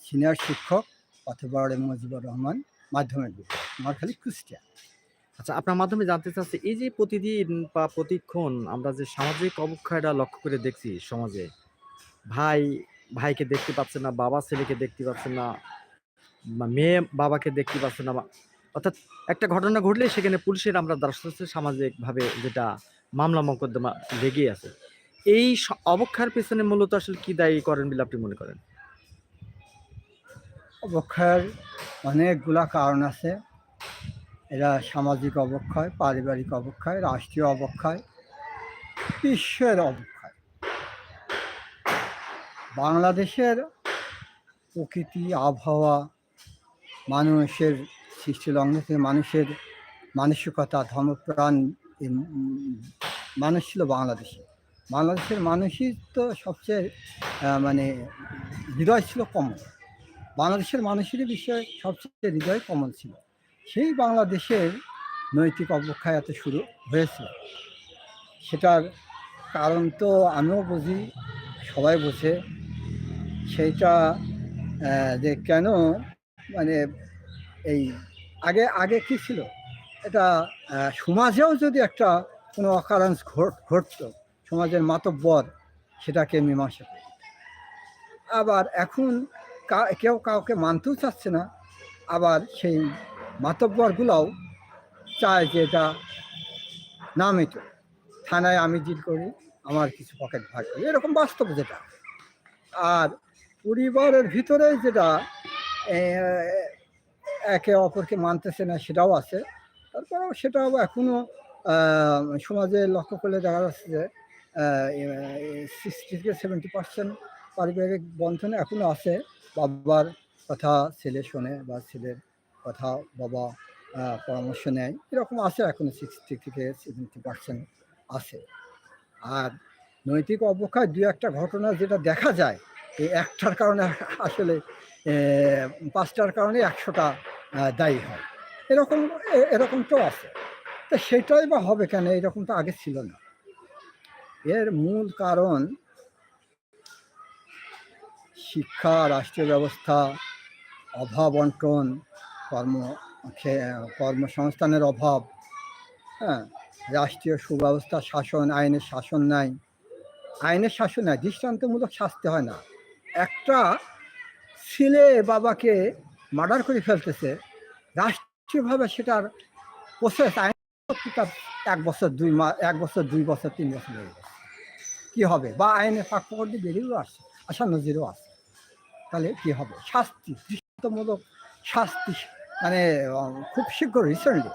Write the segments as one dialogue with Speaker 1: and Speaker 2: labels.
Speaker 1: Senior শিক্ষক অথবা মুজিবুর রহমান মাধ্যমিক বিদ্যালয়, নোয়াখালী কুষ্টিয়া।
Speaker 2: আচ্ছা আপনার মাধ্যমে জানতে চাচ্ছি, এই যে প্রতিদিন বা প্রতিক্ষণ আমরা যে সামাজিক অবক্ষয়টা লক্ষ্য করে দেখছি সমাজে, ভাই, ভাইকে দেখতে পাচ্ছে না, বাবা ছেলেকে দেখতে পাচ্ছে না মেয়ে বাবাকে দেখতে পাচ্ছে না অর্থাৎ একটা ঘটনা ঘটলে সেখানে পুলিশের আমরা দ্বারস্থ সামাজিকভাবে যেটা মামলা মোকদ্দমা লেগে আছে। এই অবক্ষয়ের পেছনে মূলত আসলে কি দায়ী করেন বলে আপনি মনে করেন?
Speaker 1: অবক্ষয়ের অনেকগুলা কারণ আছে। এরা সামাজিক অবক্ষয়, পারিবারিক অবক্ষয়, রাষ্ট্রীয় অবক্ষয়, বিশ্বের অবক্ষয়। বাংলাদেশের প্রকৃতি, আবহাওয়া, মানুষের সৃষ্টিলগ্ন থেকে মানুষের মানসিকতা, ধর্মপ্রাণ মানুষ ছিল বাংলাদেশে। বাংলাদেশের মানুষই তো সবচেয়ে মানে হৃদয় ছিল কমল। বাংলাদেশের মানুষেরই বিষয়ে সবচেয়ে হৃদয় কমল ছিল। সেই বাংলাদেশের নৈতিক অবক্ষয় এত শুরু হয়েছে সেটার কারণ তো আমিও বুঝি, সবাই বোঝে। সেইটা যে কেন মানে এই আগে আগে কি ছিল? এটা সমাজেও যদি একটা কোনো অকারেন্স ঘট, ঘটতো, সমাজের মাতব্বর, সেটাকে মীমাংসা আবার এখন কেউ কাউকে মানতেও চাচ্ছে না। আবার সেই মাতব্বরগুলোও চায় যে এটা না মিটো থানায় আমি ডিল করি, আমার কিছু পকেট ভাগ করি। এরকম বাস্তব যেটা। আর পরিবারের ভিতরে যেটা একে অপরকে মানতেছে না সেটাও আছে। তারপরেও সেটাও এখনও সমাজে লক্ষ্য করলে দেখা যাচ্ছে যে সিক্সটি থেকে সেভেন্টি পার্সেন্ট পারিবারিক বন্ধন এখনও আছে। বাবার কথা ছেলে শোনে বা ছেলের কথা বাবা পরামর্শ নেয়, এরকম আছে এখন সিক্সটি থেকে সেভেন্টি পার্সেন্ট আছে। আর নৈতিক অবক্ষয় দু একটা ঘটনা যেটা দেখা যায়, এই একটার কারণে আসলে পাঁচটার কারণে একশোটা দায়ী হয়। এরকম এরকম তো আছে। তো সেটাই বা হবে কেন? এরকম তো আগে ছিল না। এর মূল কারণ শিক্ষা, রাষ্ট্রীয় ব্যবস্থা, অভাব অন্টন, কর্ম কর্মসংস্থানের অভাব হ্যাঁ রাষ্ট্রীয় সুব্যবস্থা, শাসন, আইনের শাসন নাই। আইনের শাসন নাই, দৃষ্টান্তমূলক শাস্তি হয় না। একটা ছেলে বাবাকে মার্ডার করে ফেলতেছে, রাষ্ট্রীয়ভাবে সেটার প্রসেস আইন এক বছর, দুই মাস এক বছর, দুই বছর, তিন বছর লেগে গেছে। কী হবে? বা আইনের ফাঁক ফকর দিয়ে বেরিয়েও আসছে, আশা নজিরও আছে। তাহলে কি হবে? শাস্তি, দৃষ্টান্তমূলক শাস্তি মানে খুব শীঘ্র রিসেন্টলি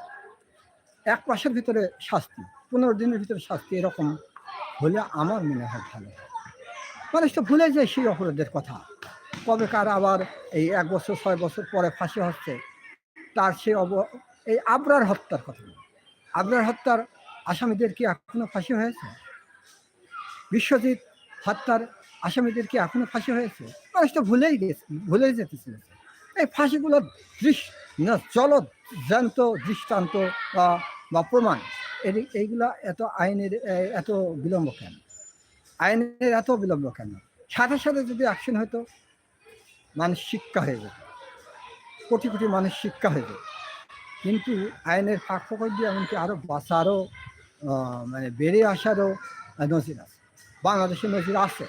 Speaker 1: এক মাসের ভিতরে শাস্তি, পনেরো দিনের ভিতরে শাস্তি এরকম হলে আমার মনে হয় ভালো মানুষ তো ভুলে যায় সেই অপরাধের কথা। কবে কার আবার এই এক বছর, ছয় বছর পরে ফাঁসি হচ্ছে, তার সে অব, এই আবরার হত্যার কথা। আবরার হত্যার আসামিদের কি এখনও ফাঁসি হয়েছে? বিশ্বজিৎ হত্যার আসামিদের কি এখনও ফাঁসি হয়েছে? মানুষ তো ভুলেই গেছে, ভুলেই যেতেছিল। এই ফাঁসিগুলোর দৃশ না চল জ্যান্ত দৃষ্টান্ত বা প্রমাণ। এইগুলা এত আইনের এত বিলম্ব কেন? আইনের এত বিলম্ব কেন? সাথে সাথে যদি অ্যাকশন হতো, মানুষ শিক্ষা হয়ে যেত। কোটি কোটি মানুষ শিক্ষা হয়ে যেত। কিন্তু আইনের ফাঁক ফকর দিয়ে এমনকি আরও বাঁচারও মানে বেড়ে আসারও নজির আছে। বাংলাদেশের নজির আছে।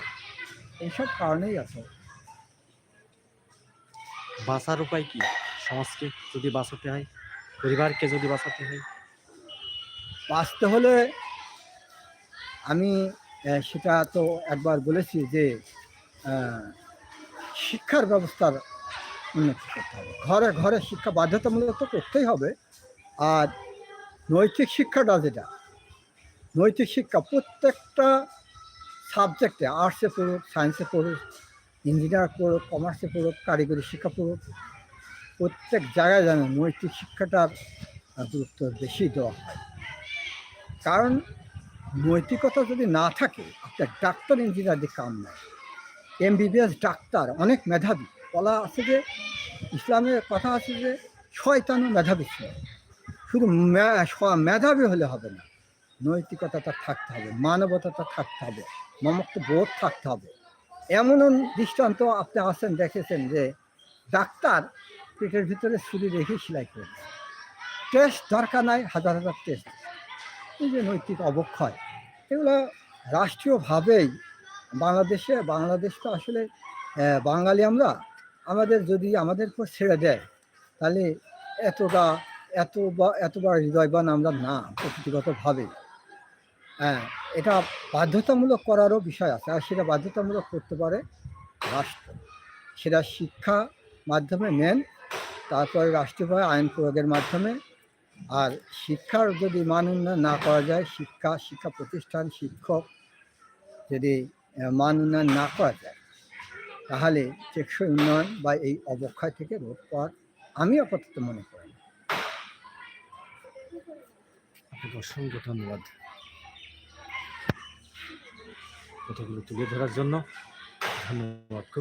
Speaker 1: এইসব কারণেই আছে।
Speaker 2: বাঁচার উপায় কি? সমাজকে যদি বাঁচাতে হয় পরিবারকে যদি বাঁচাতে হয়?
Speaker 1: বাঁচতে হলে আমি সেটা তো একবার বলেছি যে শিক্ষার ব্যবস্থার উন্নতি করতে হবে। ঘরে ঘরে শিক্ষা বাধ্যতামূলক তো করতেই হবে। আর নৈতিক শিক্ষাটা যেটা নৈতিক শিক্ষা প্রত্যেকটা সাবজেক্টে আর্টসে পড়ুক সায়েন্সে পড়ুক ইঞ্জিনিয়ার পড়ুক কমার্সে পড়ুক, কারিগরি শিক্ষা পড়ুক, প্রত্যেক জায়গায় যেন নৈতিক শিক্ষাটার গুরুত্ব বেশি দেওয়া হয়। কারণ নৈতিকতা যদি না থাকে আপনার ডাক্তার ইঞ্জিনিয়ার দিয়ে কাম নাই। এমবিবিএস ডাক্তার, অনেক মেধাবী। বলা আছে যে, ইসলামের কথা আছে যে, শয়তানও মেধাবী ছিল। শুধু মেধাবী হলে হবে না। নৈতিকতা তার থাকতে হবে, মানবতাটা থাকতে হবে, মমত্ব বোধ থাকতে হবে। এমন দৃষ্টান্ত আপনি আছেন, দেখেছেন যে ডাক্তার পেটের ভিতরে ছুরি রেখে সেলাই করে টেস্ট দরকার নাই, হাজার হাজার টেস্ট এই যে নৈতিক অবক্ষয়, এগুলো রাষ্ট্রীয়ভাবেই বাংলাদেশে, বাংলাদেশ তো আসলে বাঙালি আমরা, আমাদের যদি আমাদের উপর ছেড়ে দেয়, তাহলে এতটা এত বা এতবার হৃদয়বান আমরা না, প্রকৃতিগতভাবে। হ্যাঁ এটা বাধ্যতামূলক করারও বিষয় আছে আর সেটা বাধ্যতামূলক করতে পারে রাষ্ট্র। সেটা শিক্ষা মাধ্যমে নেন, তারপরে রাষ্ট্রীয়ভাবে আইন প্রয়োগের মাধ্যমে। আর শিক্ষার যদি মান উন্নয়ন না করা যায়, শিক্ষা শিক্ষা প্রতিষ্ঠান, শিক্ষক যদি মান উন্নয়ন না করা যায়, তাহলে টেকসই উন্নয়ন বা এই অবক্ষয় থেকে রোধ পাওয়ার আমি আপাতত মনে করি
Speaker 2: আপনাকে অসংখ্য ধন্যবাদ। কথাগুলো তুলে ধরার জন্য ধন্যবাদ। খুব